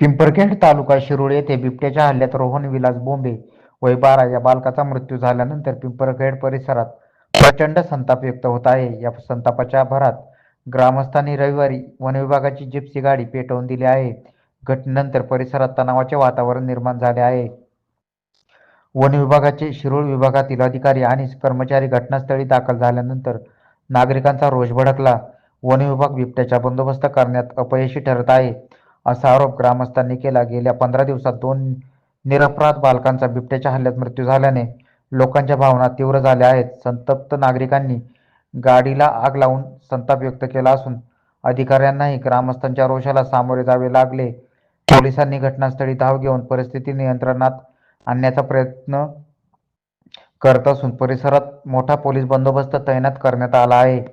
पिंपरखेड तालुका शिरोळ येथे बिबट्याच्या हल्ल्यात रोहन विलास बोंबे वय बारा या बालकाचा मृत्यू झाल्यानंतर पिंपरखेड परिसरात प्रचंड संताप व्यक्त होत आहे. या संतापाच्या भरात ग्रामस्थांनी रविवारी वनविभागाची जिप्सी गाडी पेटवून दिली आहे. घटनेनंतर परिसरात तणावाचे वातावरण निर्माण झाले आहे. वन विभागाचे शिरोळ विभागातील अधिकारी आणि कर्मचारी घटनास्थळी दाखल झाल्यानंतर नागरिकांचा रोष भडकला. वन विभाग बिबट्याचा बंदोबस्त करण्यात अपयशी ठरत आहे. असा आरोप ग्रामस्थांनी केला गेल्या पंधरा दिवसात दोन निरपराध बालकांचा बिबट्याच्या हल्ल्यात मृत्यू झाल्याने लोकांच्या भावना तीव्र झाल्या आहेत. संतप्त नागरिकांनी गाडीला आग लावून संताप व्यक्त केला असून अधिकाऱ्यांनाही ग्रामस्थांच्या रोषाला सामोरे जावे लागले. पोलिसांनी घटनास्थळी धाव घेऊन परिस्थिती नियंत्रणात आणण्याचा प्रयत्न करत असून परिसरात मोठा पोलीस बंदोबस्त तैनात करण्यात आला आहे.